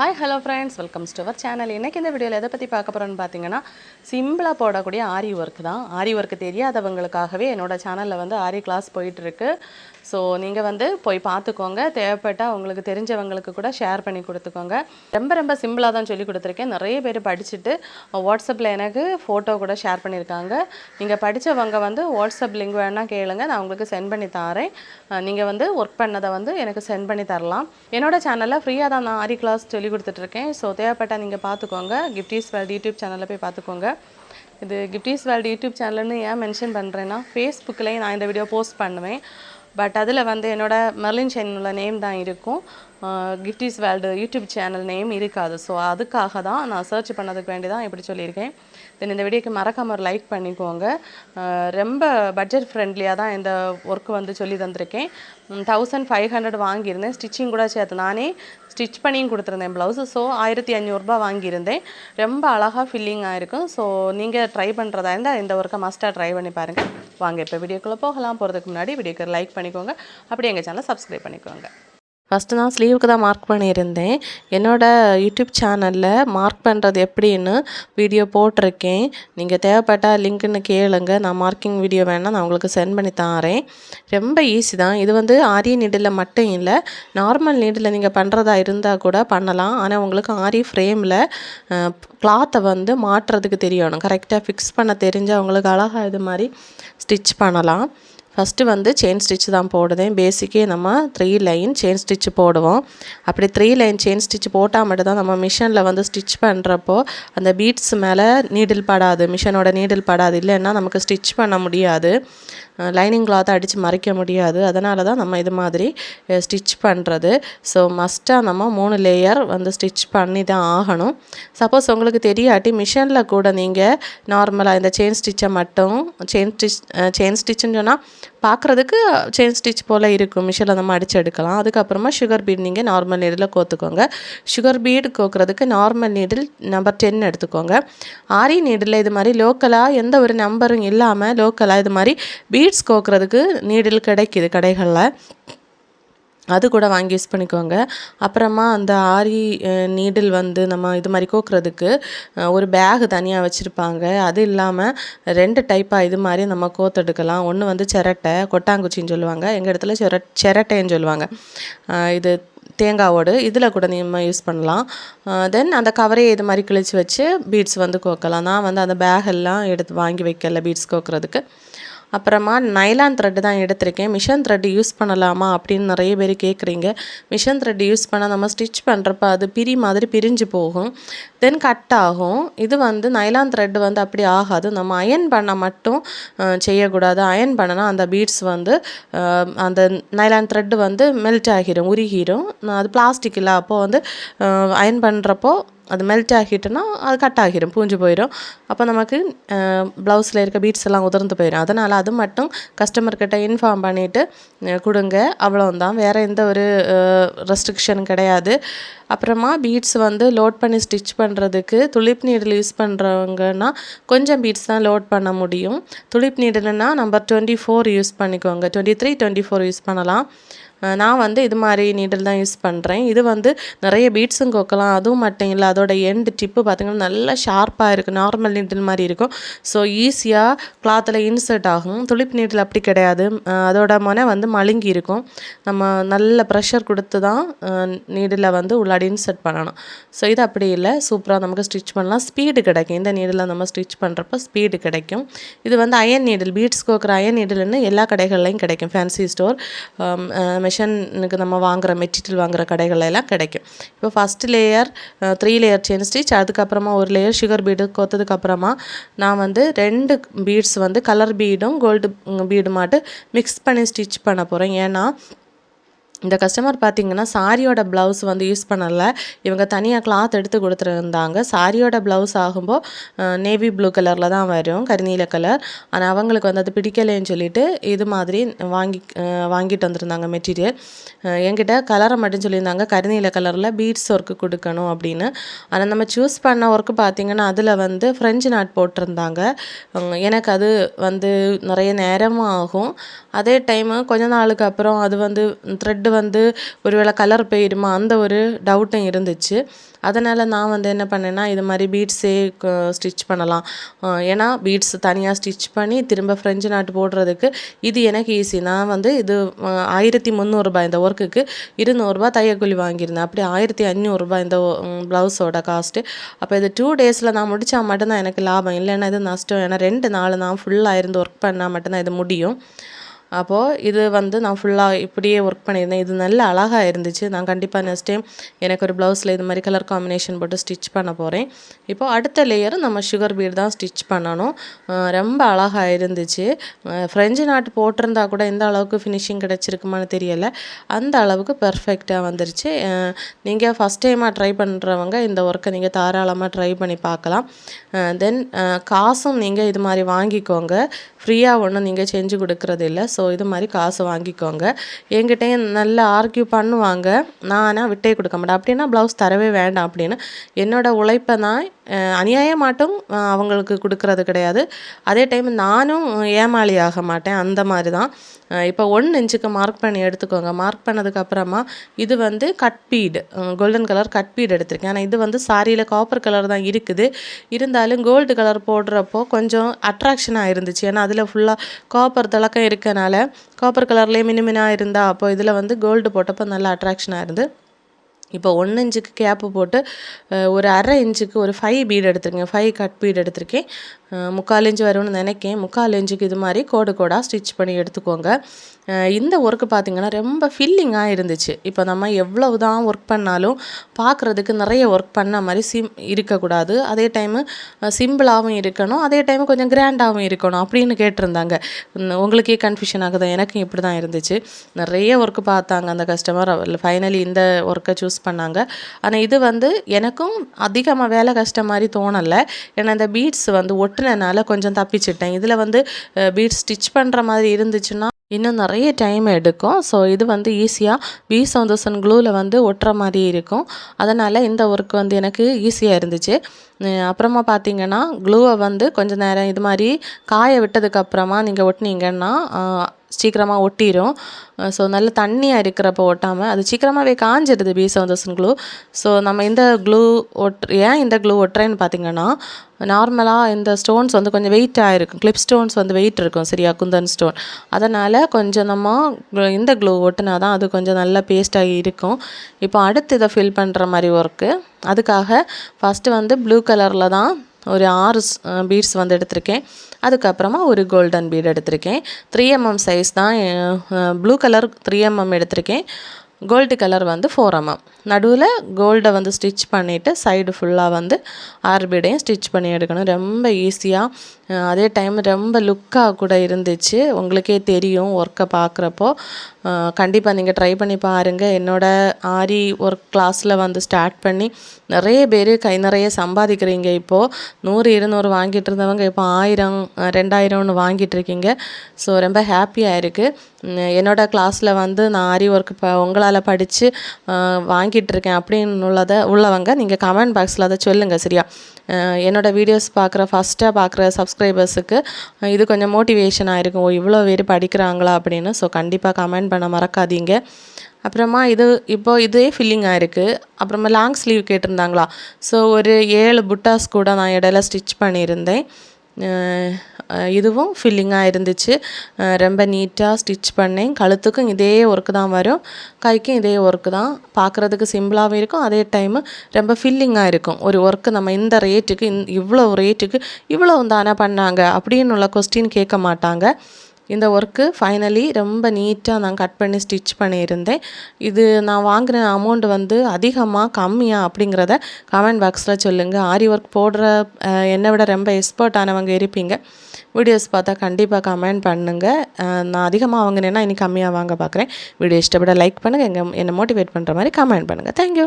Hi hello friends welcome to our channel இன்றைக்கி இந்த வீடியோவில் எதை பற்றி பார்க்க போகிறோன்னு பார்த்தீங்கன்னா சிம்பிளாக போடக்கூடிய ஆரி ஒர்க் தான். ஆரி ஒர்க் தெரியாதவங்களுக்காகவே என்னோட சேனலில் வந்து ஆரி கிளாஸ் போயிட்டுருக்கு ஸோ நீங்கள் வந்து போய் பார்த்துக்கோங்க. தேவைப்பட்டால் உங்களுக்கு தெரிஞ்சவங்களுக்கு கூட ஷேர் பண்ணி கொடுத்துக்கோங்க. ரொம்ப ரொம்ப சிம்பிளாக தான் சொல்லி கொடுத்துருக்கேன். நிறைய பேர் படிச்சுட்டு வாட்ஸ்அப்பில் எனக்கு ஃபோட்டோ கூட ஷேர் பண்ணியிருக்காங்க. நீங்கள் படித்தவங்க வந்து வாட்ஸ்அப் லிங்க் வேணால் கேளுங்க. நான் உங்களுக்கு சென்ட் பண்ணி தரேன். நீங்கள் வந்து ஒர்க் பண்ணதை வந்து எனக்கு சென்ட் பண்ணி தரலாம். என்னோடய சேனலில் ஃப்ரீயாக தான் நான் ஆரி கிளாஸ் சொல்லி கொடுத்துட்ருக்கேன் ஸோ தேவைப்பட்டால் நீங்கள் பார்த்துக்கோங்க. கிஃப்டிஸ் வேல்ட் யூடியூப் சேனலில் போய் பார்த்துக்கோங்க. இது கிஃப்டிஸ் வேல்ட் யூடியூப் சேனல்னு ஏன் மென்ஷன் பண்ணுறேன்னா ஃபேஸ்புக்லேயும் நான் இந்த வீடியோ போஸ்ட் பண்ணுவேன். பட் அதில் வந்து என்னோட மெர்லின் செயின் உள்ள நேம் தான் இருக்கும். Gifty's world YouTube channel name இருக்காது. ஸோ அதுக்காக தான் நான் சர்ச் பண்ணதுக்கு வேண்டி தான் இப்படி சொல்லியிருக்கேன். தென் இந்த வீடியோக்கு மறக்காமல் ஒரு லைக் பண்ணிக்கோங்க. ரொம்ப பட்ஜெட் ஃப்ரெண்ட்லியாக தான் இந்த ஒர்க் வந்து சொல்லி தந்திருக்கேன். தௌசண்ட் ஃபைவ் ஹண்ட்ரட் வாங்கியிருந்தேன். ஸ்டிச்சிங் கூட சேர்த்து நானே ஸ்டிச் பண்ணியும் கொடுத்துருந்தேன் ப்ளவுஸு ஸோ ஆயிரத்தி ஐநூறுரூபா வாங்கியிருந்தேன். ரொம்ப அழகாக ஃபில்லிங் ஆகிருக்கும் ஸோ நீங்கள் ட்ரை பண்ணுறதா இருந்தால் இந்த ஒர்க்கை மஸ்ட்டாக ட்ரை பண்ணி பாருங்கள் வாங்க இப்போ வீடியோக்குள்ளே போகலாம். போகிறதுக்கு முன்னாடி வீடியோக்கு லைக் பண்ணிக்கோங்க. அப்படியே எங்கள் சேனலை சப்ஸ்கிரைப் பண்ணிக்கோங்க. ஃபஸ்ட்டு நான் ஸ்லீவுக்கு தான் மார்க் பண்ணியிருந்தேன். என்னோடய யூடியூப் சேனலில் மார்க் பண்ணுறது எப்படின்னு வீடியோ போட்டிருக்கேன். நீங்கள் தேவைப்பட்டால் லிங்க்னு கேளுங்க. நான் மார்க்கிங் வீடியோ வேணால் நான் உங்களுக்கு சென்ட் பண்ணி தாரேன். ரொம்ப ஈஸி தான். இது வந்து ஆரி நீடில் மட்டும் இல்லை நார்மல் நீடில் நீங்கள் பண்ணுறதா இருந்தால் கூட பண்ணலாம். ஆனால் உங்களுக்கு ஆரி ஃப்ரேமில் கிளாத்தை வந்து மாட்டுறதுக்கு தெரியணும். கரெக்டாக ஃபிக்ஸ் பண்ண தெரிஞ்சால் உங்களுக்கு அழகாக இது மாதிரி ஸ்டிச் பண்ணலாம். ஃபஸ்ட்டு வந்து செயின் ஸ்டிச் தான் போடுதேன் பேசிக்கே நம்ம த்ரீ லைன் செயின் ஸ்டிச் போடுவோம். அப்படி த்ரீ லைன் செயின் ஸ்டிச் போட்டால் மட்டும்தான் நம்ம மிஷினில் வந்து ஸ்டிச் பண்ணுறப்போ அந்த பீட்ஸ் மேலே நீடில் படாது. மிஷினோட நீடில் படாது. இல்லைன்னா நமக்கு ஸ்டிச் பண்ண முடியாது. லைனிங் கிளாத்தை அடித்து மறைக்க முடியாது. அதனால தான் நம்ம இது மாதிரி ஸ்டிச் பண்ணுறது ஸோ மஸ்ட்டாக நம்ம மூணு லேயர் வந்து ஸ்டிச் பண்ணி தான் ஆகணும். சப்போஸ் உங்களுக்கு தெரியாட்டி மிஷினில் கூட நீங்கள் நார்மலாக இந்த செயின் ஸ்டிச்சை மட்டும் செயின் ஸ்டிச் செயின் ஸ்டிச்சுன்னு சொன்னால் பார்க்குறதுக்கு செயின் ஸ்டிச் போல் இருக்கும். மிஷினில் நம்ம அடித்து எடுக்கலாம். அதுக்கப்புறமா சுகர் பீட் நீங்கள் நார்மல் நீடில் கோத்துக்கோங்க. சுகர் பீட் கோக்குறதுக்கு நார்மல் நீடில் நம்பர் டென் எடுத்துக்கோங்க. ஆரி நீடில் இது மாதிரி லோக்கலாக எந்த ஒரு நம்பரும் இல்லாமல் லோக்கலாக இது மாதிரி பீட்ஸ் கோக்குறதுக்கு நீடில் கிடைக்கிது கடைகளில். அது கூட வாங்கி யூஸ் பண்ணிக்கோங்க. அப்புறமா அந்த ஆரி நீடில் வந்து நம்ம இது மாதிரி கோக்குறதுக்கு ஒரு பேகு தனியாக வச்சுருப்பாங்க. அது இல்லாமல் ரெண்டு டைப்பாக இது மாதிரி நம்ம கோத்தெடுக்கலாம். ஒன்று வந்து சிரட்டை கொட்டாங்குச்சின்னு சொல்லுவாங்க. எங்கள் இடத்துல சிர சிரட்டைன்னு சொல்லுவாங்க. இது தேங்காவோடு. இதில் கூட நம்ம யூஸ் பண்ணலாம். தென் அந்த கவரையை இது மாதிரி கிழிச்சு வச்சு பீட்ஸ் வந்து கோக்கலாம். நான் வந்து அந்த பேக் எல்லாம் எடுத்து வாங்கி வைக்கல பீட்ஸ் கோக்குறதுக்கு. அப்புறமா நைலான் த்ரெட்டு தான் எடுத்திருக்கேன். மிஷன் த்ரெட் யூஸ் பண்ணலாமா அப்படின்னு நிறைய பேர் கேட்குறீங்க மிஷன் த்ரெட் யூஸ் பண்ணால் நம்ம ஸ்டிச் பண்ணுறப்ப அது பிரி மாதிரி பிரிஞ்சு போகும். தென் கட் ஆகும். இது வந்து நைலான் த்ரெட் வந்து அப்படி ஆகாது. நம்ம அயன் பண்ண மட்டும் செய்யக்கூடாது. அயன் பண்ணனா அந்த பீட்ஸ் வந்து அந்த நைலான் த்ரெட் வந்து மெல்ட் ஆகிரும் உருகிரும். அது பிளாஸ்டிக் இல்லை. அப்போது வந்து அயன் பண்ணுறப்போ அது மெல்ட் ஆகிட்டுனா அது கட் ஆகிடும் பூஞ்சு போயிடும் அப்போ நமக்கு ப்ளவுஸில் இருக்க பீட்ஸ் எல்லாம் உதிர்ந்து போயிடும் அதனால் அது மட்டும் கஸ்டமர்கிட்ட இன்ஃபார்ம் பண்ணிவிட்டு கொடுங்க. அவ்வளோந்தான் வேறு எந்த ஒரு ரெஸ்ட்ரிக்ஷன் கிடையாது. அப்புறமா பீட்ஸ் வந்து லோட் பண்ணி ஸ்டிச் பண்ணுறதுக்கு துளிப் நீடில் யூஸ் பண்ணுறவங்கன்னா கொஞ்சம் பீட்ஸ் தான் லோட் பண்ண முடியும். துளிப் நீடில்னா நம்பர் டுவெண்ட்டி ஃபோர் யூஸ் பண்ணிக்கோங்க. Twenty three twenty four use பண்ணலாம். நான் வந்து இது மாதிரி நீடில் தான் யூஸ் பண்ணுறேன் இது வந்து நிறைய பீட்ஸும் கோக்கலாம். அதுவும் மட்டும் இல்லை அதோட எண்டு டிப்பு பார்த்திங்கன்னா நல்லா ஷார்ப்பாக இருக்குது நார்மல் நீடில் மாதிரி இருக்கும். ஸோ ஈஸியாக கிளாத்தில் இன்சர்ட் ஆகும். துளிப்பு நீடில் அப்படி கிடையாது. அதோட முனை வந்து மழுங்கி இருக்கும். நம்ம நல்ல ப்ரெஷர் கொடுத்து தான் நீடில் வந்து உள்ளாடி இன்சர்ட் பண்ணணும். ஸோ இது அப்படி இல்லை. சூப்பராக நமக்கு ஸ்டிச் பண்ணலாம். ஸ்பீடு கிடைக்கும். இந்த நீடில் நம்ம ஸ்டிச் பண்ணுறப்ப ஸ்பீடு கிடைக்கும். இது வந்து அயன் நீடில் பீட்ஸ் கோக்கிற அயன் நீடில்னு எல்லா கடைகள்லையும் கிடைக்கும். ஃபேன்சி ஸ்டோர் மிஷனுக்கு நம்ம வாங்குற மெட்டீரியல் வாங்குகிற கடைகள் எல்லாம் கிடைக்கும். இப்போ first layer three layer chain stitch அதுக்கப்புறமா ஒரு லேயர் சுகர் பீடு கோத்ததுக்கப்புறமா நான் வந்து ரெண்டு பீட்ஸ் வந்து கலர் பீடும் கோல்டு பீடு மாட்டு மிக்ஸ் பண்ணி ஸ்டிச் பண்ண போகிறேன் ஏன்னா இந்த கஸ்டமர் பார்த்தீங்கன்னா சாரியோட ப்ளவுஸ் வந்து யூஸ் பண்ணல. இவங்க தனியாக கிளாத் எடுத்து கொடுத்துருந்தாங்க. சாரியோட ப்ளவுஸ் ஆகும்போது நேவி ப்ளூ கலரில் தான் வரும் கருநீல கலர் ஆனால் அவங்களுக்கு வந்து அது பிடிக்கலைன்னு சொல்லிட்டு இது மாதிரி வாங்கி வாங்கிட்டு வந்திருந்தாங்க மெட்டீரியல் என்கிட்ட கலரை மட்டும் சொல்லியிருந்தாங்க. கருநீல கலரில் பீட்ஸ் ஒர்க்கு கொடுக்கணும் அப்படின்னு. ஆனால் நம்ம சூஸ் பண்ண ஒர்க்கு பார்த்தீங்கன்னா அதில் வந்து ஃப்ரெஞ்சு நாட் போட்டிருந்தாங்க. எனக்கு அது வந்து நிறைய நேரமும் ஆகும். அதே டைமு கொஞ்ச நாளுக்கு அப்புறம் அது வந்து த்ரெட்டு வந்து ஒருவேளை கலர் போயிடுமா? அந்த ஒரு டவுட்டும் இருந்துச்சு. அதனால் நான் வந்து என்ன பண்ணேன்னா இது மாதிரி பீட்ஸே ஸ்டிச் பண்ணலாம். ஏன்னா பீட்ஸ் தனியாக ஸ்டிச் பண்ணி திரும்ப ஃப்ரெஞ்சு நாட்டு போடுறதுக்கு இது எனக்கு ஈஸி நான் வந்து இது ஆயிரத்தி முந்நூறுரூபா இந்த ஒர்க்குக்கு இருநூறுபா தையக்கூலி வாங்கியிருந்தேன். அப்படி ஆயிரத்தி அஞ்சூறுரூபா இந்த ப்ளவுஸோட காஸ்ட்டு அப்போ இது டூ டேஸில் நான் முடித்தா மட்டும்தான் எனக்கு லாபம். இல்லைன்னா இது நஷ்டம். ஏன்னா ரெண்டு நாள் நான் ஃபுல்லாக இருந்து ஒர்க் பண்ணால் மட்டும்தான் இது முடியும். அப்போது இது வந்து நான் ஃபுல்லாக இப்படியே ஒர்க் பண்ணியிருந்தேன். இது நல்ல அழகாக இருந்துச்சு. நான் கண்டிப்பாக நெக்ஸ்ட் டைம் எனக்கு ஒரு ப்ளவுஸில் இது மாதிரி கலர் காம்பினேஷன் போட்டு ஸ்டிச் பண்ண போகிறேன் இப்போது அடுத்த லேயர் நம்ம சுகர் பீட் தான் ஸ்டிச் பண்ணணும். ரொம்ப அழகாக இருந்துச்சு. ஃப்ரெஞ்சு நாட்டு போட்டிருந்தா கூட எந்த அளவுக்கு ஃபினிஷிங் கிடச்சிருக்குமான்னு தெரியலை. அந்த அளவுக்கு பெர்ஃபெக்டாக வந்துருச்சு. நீங்கள் ஃபஸ்ட் டைமாக ட்ரை பண்ணுறவங்க இந்த ஒர்க்கை நீங்கள் தாராளமாக ட்ரை பண்ணி பார்க்கலாம். தென் காசும் நீங்கள் இது மாதிரி வாங்கிக்கோங்க. ஃப்ரீயாக ஒன்றும் நீங்கள் செஞ்சு கொடுக்கறது இல்லை. ஸோ இது மாதிரி காசு வாங்கிக்கோங்க. என்கிட்டயும் நல்லா ஆர்கியூ பண்ணுவாங்க. நான் ஆனால் விட்டே கொடுக்க மாட்டேன். அப்படின்னா ப்ளவுஸ் தரவே வேண்டாம் அப்படின்னு. என்னோடய உழைப்பை நான் அநியாயம் அநியாயமாட்டும் அவங்களுக்கு கொடுக்கறது கிடையாது. அதே டைம் நானும் ஏமாளி ஆக மாட்டேன். அந்த மாதிரி தான். இப்போ ஒன் இன்ச்சுக்கு மார்க் பண்ணி எடுத்துக்கோங்க. மார்க் பண்ணதுக்கப்புறமா இது வந்து cut bead golden colour cut bead எடுத்திருக்கேன். ஆனால் இது வந்து சாரியில் காப்பர் கலர் தான் இருக்குது. இருந்தாலும் கோல்டு கலர் போடுறப்போ கொஞ்சம் அட்ராக்ஷனாக இருந்துச்சு. ஏன்னா அதில் ஃபுல்லாக காப்பர் தழக்கம் இருக்கனால காப்பர் கலர்லேயே மினுமினாக இருந்தா அப்போ இதில் வந்து கோல்டு போட்டப்போ நல்லா அட்ராக்ஷனாக இருந்து. இப்போ ஒன்று இன்ச்சுக்கு கேப்பு போட்டு ஒரு அரை இன்ச்சுக்கு ஒரு ஃபைவ் பீட் எடுத்திருக்கேன். ஃபைவ் கட் பீட் எடுத்திருக்கேன். முக்கால் இன்ச்சு வரும்னு நினைக்கேன். முக்கால் இன்ச்சுக்கு இது மாதிரி கோடு கோடாக ஸ்டிச் பண்ணி எடுத்துக்கோங்க. இந்த ஒர்க்கு பார்த்திங்கன்னா ரொம்ப ஃபில்லிங்காக இருந்துச்சு. இப்போ நம்ம எவ்வளவு தான் ஒர்க் பண்ணாலும் பார்க்குறதுக்கு நிறைய ஒர்க் பண்ண மாதிரி சிம் இருக்கக்கூடாது. அதே டைமு சிம்பிளாகவும் இருக்கணும். அதே டைம் கொஞ்சம் கிராண்டாகவும் இருக்கணும் அப்படின்னு கேட்டிருந்தாங்க. உங்களுக்கே கன்ஃபியூஷன் ஆகுது? எனக்கும் இப்படி தான் இருந்துச்சு. நிறைய ஒர்க்கு பார்த்தாங்க அந்த கஸ்டமர் ஃபைனலி இந்த ஒர்க்கை சூஸ் பண்ணாங்க. ஆனால் இது வந்து எனக்கும் அதிகமாக வேலை கஷ்டம் மாதிரி தோணலை. ஏன்னா இந்த பீட்ஸ் வந்து ஒட்டுனனால கொஞ்சம் தப்பிச்சிட்டேன். இதில் வந்து பீட் ஸ்டிச் பண்ணுற மாதிரி இருந்துச்சுன்னா இன்னும் நிறைய டைம் எடுக்கும். ஸோ இது வந்து ஈஸியாக பி சவுந்தர்சன் க்ளூவில் வந்து ஒட்டுற மாதிரி இருக்கும். அதனால் இந்த ஒர்க் வந்து எனக்கு ஈஸியாக இருந்துச்சு. அப்புறமா பார்த்தீங்கன்னா க்ளூவை வந்து கொஞ்சம் நேரம் இது மாதிரி காய விட்டதுக்கப்புறமா நீங்கள் ஒட்டினீங்கன்னா சீக்கிரமாக ஒட்டிடும் ஸோ நல்ல தண்ணியாக இருக்கிறப்ப ஒட்டாமல் அது சீக்கிரமாகவே காஞ்சிடுது பி சவுந்தர்சன் க்ளூ ஸோ நம்ம இந்த க்ளூ ஒட் ஏன் இந்த க்ளூ ஒட்டுறேன்னு பார்த்தீங்கன்னா நார்மலாக இந்த ஸ்டோன்ஸ் வந்து கொஞ்சம் வெயிட்டாக இருக்கும் கிளிப் ஸ்டோன்ஸ் வந்து வெயிட் இருக்கும் சரியா? குந்தன் ஸ்டோன் அதனால் கொஞ்சம் நம்ம இந்த க்ளூ ஒட்டினா தான் அது கொஞ்சம் நல்லா பேஸ்டாகி இருக்கும். இப்போ அடுத்து இதை ஃபில் பண்ணுற மாதிரி ஒர்க்கு அதுக்காக ஃபஸ்ட்டு வந்து ப்ளூ கலரில் தான் ஒரு ஆறு பீட்ஸ் வந்து எடுத்திருக்கேன். அதுக்கப்புறமா ஒரு கோல்டன் பீட் எடுத்திருக்கேன். த்ரீ எம்எம் சைஸ் தான் ப்ளூ கலர் த்ரீ எம்எம் எடுத்திருக்கேன். கோல்டு கலர் வந்து ஃபோர் எம்எம் நடுவில் கோல்டை வந்து ஸ்டிச் பண்ணிவிட்டு சைடு ஃபுல்லாக வந்து ஆர்பிடையும் ஸ்டிச் பண்ணி எடுக்கணும். ரொம்ப ஈஸியாக அதே டைம் ரொம்ப லுக்காக கூட இருந்துச்சு. உங்களுக்கே தெரியும் ஒர்க்கை பார்க்குறப்போ கண்டிப்பாக நீங்கள் ட்ரை பண்ணி பாருங்கள் என்னோடய ஆரி ஒர்க் கிளாஸில் வந்து ஸ்டார்ட் பண்ணி நிறைய பேர் கை நிறைய சம்பாதிக்கிறீங்க இப்போது நூறு இருநூறு வாங்கிட்டு இருந்தவங்க இப்போ ஆயிரம் ரெண்டாயிரம்னு வாங்கிட்டு இருக்கீங்க. ஸோ ரொம்ப ஹாப்பியாக இருக்குது என்னோட கிளாஸில் வந்து நான் ஆரி ஒர்க் இப்போ உங்களால் படித்து வாங்கி வாங்கிட்டு இருக்கேன் அப்படின்னு உள்ளதை உள்ளவங்க நீங்கள் கமெண்ட் பாக்ஸில் அதை சொல்லுங்கள் சரியா? என்னோடய வீடியோஸ் பார்க்குற ஃபஸ்ட்டாக பார்க்குற சப்ஸ்கிரைபர்ஸுக்கு இது கொஞ்சம் மோட்டிவேஷனாக இருக்கும் ஓ இவ்வளோ பேர் படிக்கிறாங்களா அப்படின்னு. ஸோ கண்டிப்பாக கமெண்ட் பண்ண மறக்காதீங்க. அப்புறமா இது இப்போ இதே ஃபில்லிங்காக இருக்குது அப்புறமா லாங் ஸ்லீவ் கேட்டிருந்தாங்களா? ஸோ ஒரு ஏழு புட்டாஸ் கூட நான் இடையில ஸ்டிச் பண்ணியிருந்தேன். இதுவும் ஃபில்லிங்காக இருந்துச்சு. ரொம்ப நீட்டாக ஸ்டிச் பண்ணேன். கழுத்துக்கும் இதே ஒர்க்கு தான் வரும். கைக்கும் இதே ஒர்க்கு தான். பார்க்குறதுக்கு சிம்பிளாகவும் இருக்கும். அதே டைமு ரொம்ப ஃபில்லிங்காக இருக்கும். ஒரு ஒர்க்கு நம்ம இந்த ரேட்டுக்கு இந் இவ்வளோ ரேட்டுக்கு இவ்வளோ தானே பண்ணாங்க? அப்படின்னு உள்ள கொஸ்டின் கேட்க மாட்டாங்க. இந்த ஒர்க்கு ஃபைனலி ரொம்ப நீட்டாக நான் கட் பண்ணி ஸ்டிச் பண்ணியிருந்தேன். இது நான் வாங்கின அமௌண்ட் வந்து அதிகமாக கம்மியாக அப்படிங்கிறத கமெண்ட் பாக்ஸில் சொல்லுங்கள் ஆரி ஒர்க் போடுற என்னை விட ரொம்ப எக்ஸ்பர்ட் ஆனவங்க இருப்பீங்க. வீடியோஸ் பார்த்தா கண்டிப்பாக கமெண்ட் பண்ணுங்கள் நான் அதிகமாக வாங்கினேன்னா இனி கம்மியாக வாங்க பார்க்குறேன் வீடியோ இஷ்டப்பட லைக் பண்ணுங்கள் எங்கள் என்னை மோட்டிவேட் பண்ணுற மாதிரி கமெண்ட் பண்ணுங்கள் தேங்க்யூ